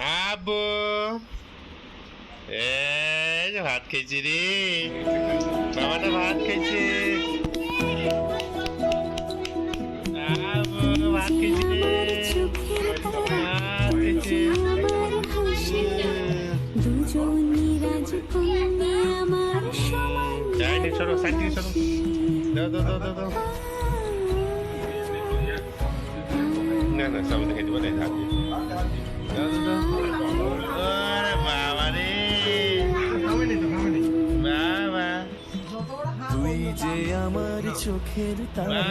আব্বু এই ভাত খেয়েছি রে। বাবাটা ভাত খেয়েছে। আব্বু ভাত খেয়েছি ভাত খেয়েছে। সাইড সরো। দাও না তুই যে আমার চোখের তারা।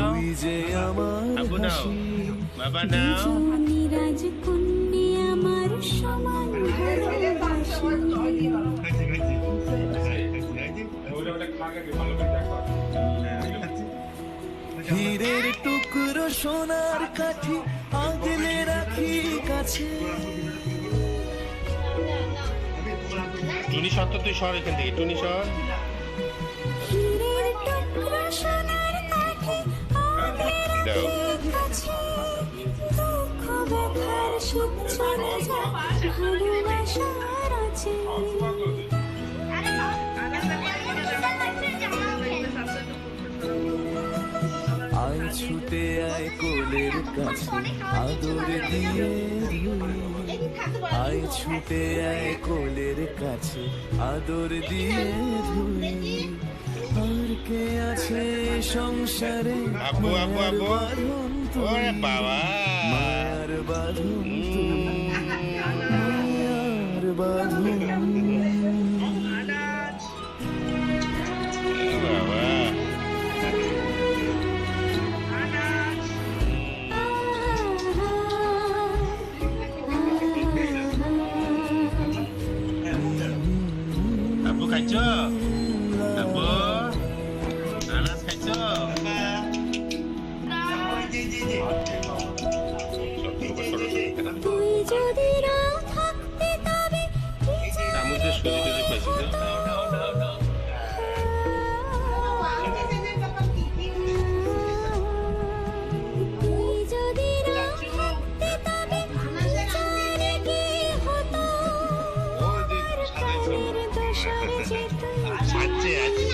তুই যে আমার হাসি বাবা নাও হীরের টুকরো সোনার কাঠি টুনি তো তুই সর এখান থেকে টুনি সর দাও। ছুটে আয় কোলের কাছে আদর দিয়ে আয় ছুটে আয় কোলের কাছে আদর দিয়ে ধুই আর কে আছে সংসারে আব্বু। বাঁধন তুই। ওরে বাবা বাঁধন তুই। বাঁধন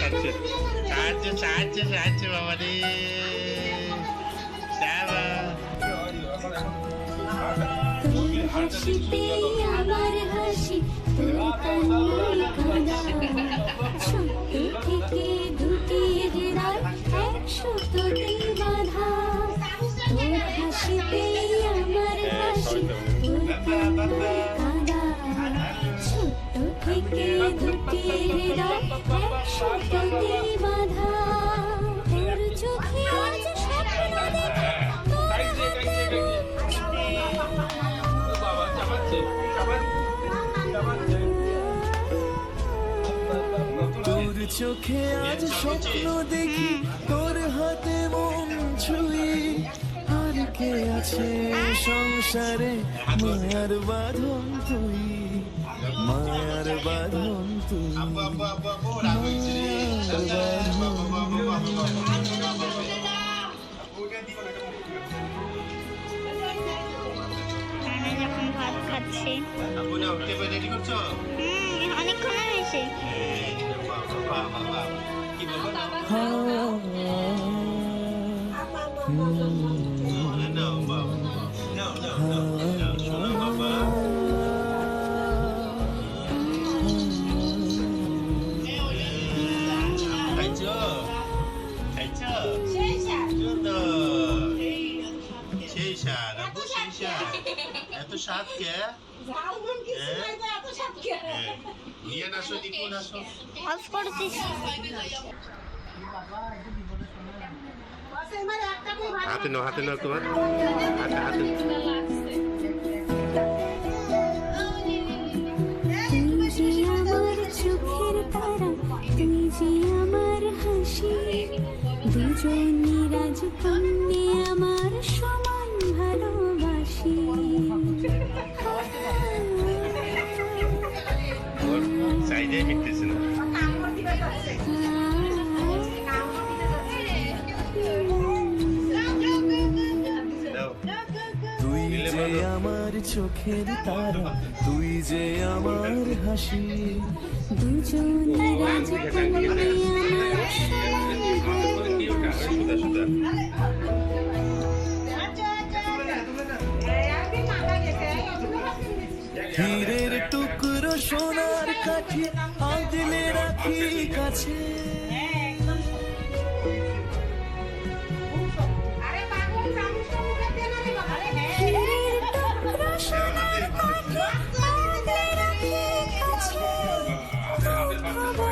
সাহায্যে সাহায্যে, সাহায্য সাহায্য বাবা রে হাসিতে আমার হাসি থেকে দুটি হৃদয় একসূত্রতে বাঁধা। হাসিতে আমার হাসি কাঁদা। ছোট্ট থেকে দুটি হৃদয় চোখে আজ স্বপ্ন দেখি, তোর হাতে মন ছুঁই আর কে আছে সংসারে, মায়ার বাঁধন তুই? মায়ার বাঁধন তুই মায়ার বাঁধন আমি যখন ভাত খাচ্ছি আব্বু না উঠতে পারে রেডি করছ হুম অনেকক্ষণ হয়েছে কি বলব নাও এত স্বাদ কে? হ্যাঁ। নিয়ে নাসো দীপু নাসো। অফ করছিস। হাতে নাও হাতে নাও তোমার। হাতে হাতে। চোখের তারা তুই যে আমার হাসি রাজকন্যা আমার চোখের তারা। তুই যে আমার হাসি দুজনে হীরের টুকরো সোনার কাঠি আগলে রাখি কাছে।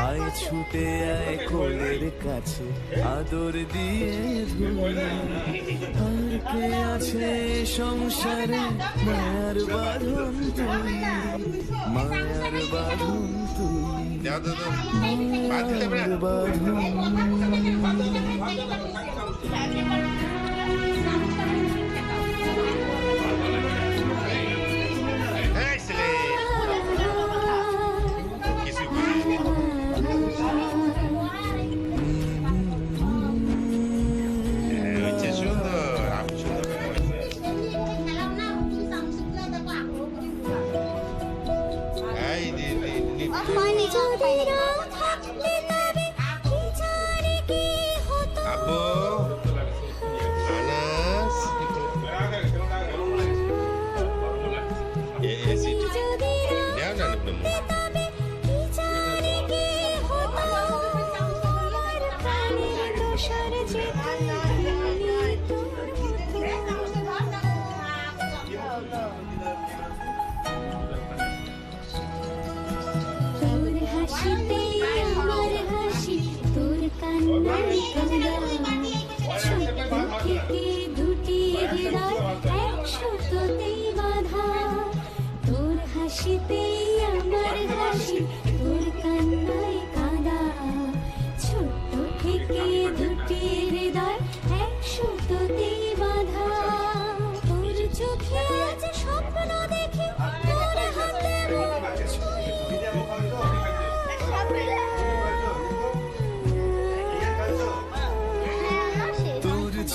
আয় ছুটে আয় কোলের কাছে আদর দিয়ে আর কে আছে সংসারে মায়ার বাঁধন তুই মায়ার বাঁধন তুই মায়ার বাঁধন Bánh.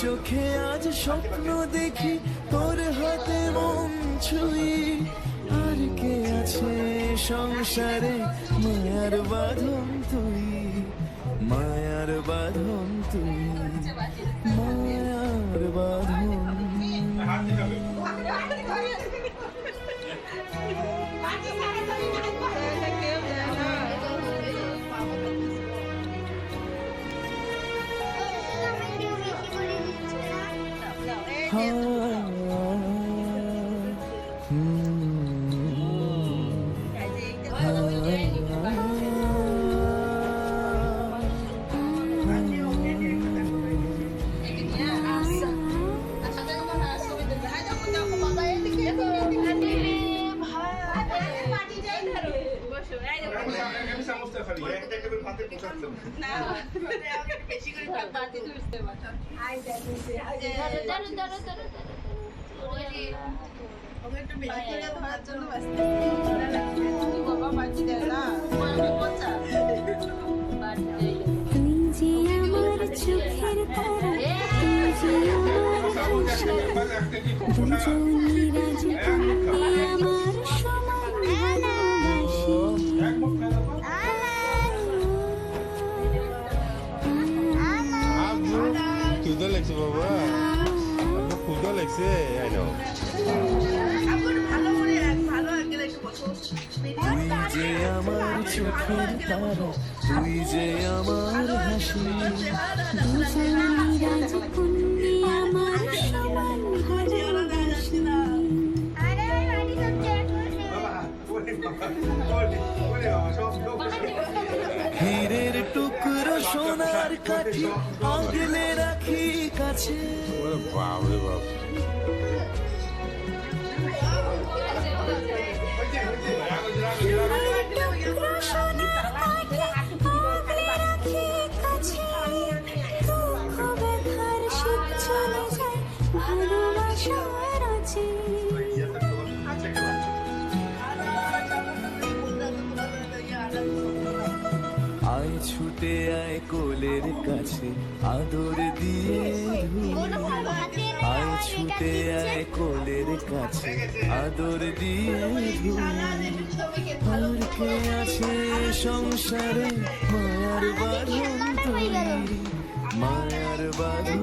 চোখে আজ স্বপ্ন দেখি, তোর হাতে মন ছুঁই। আর কে আছে সংসারে মায়ার বাঁধন তুই? মায়ার বাঁধন তুই। মায়ার বাঁধন। আমার চোখের তারা তুই যে আমার হাসি চোখের তারা তুই যে আমার হাসি আমার সমান হীরের টুকরো সোনার কাঠি আগলে রাখি কাছে। ওরে বাপ। আয় কোলের কাছে আদর দিয়ে আয় ছুটে আয় কোলের কাছে আদর দিয়ে আছে সংসারে মায়ার বাঁধন মায়ার বাঁধন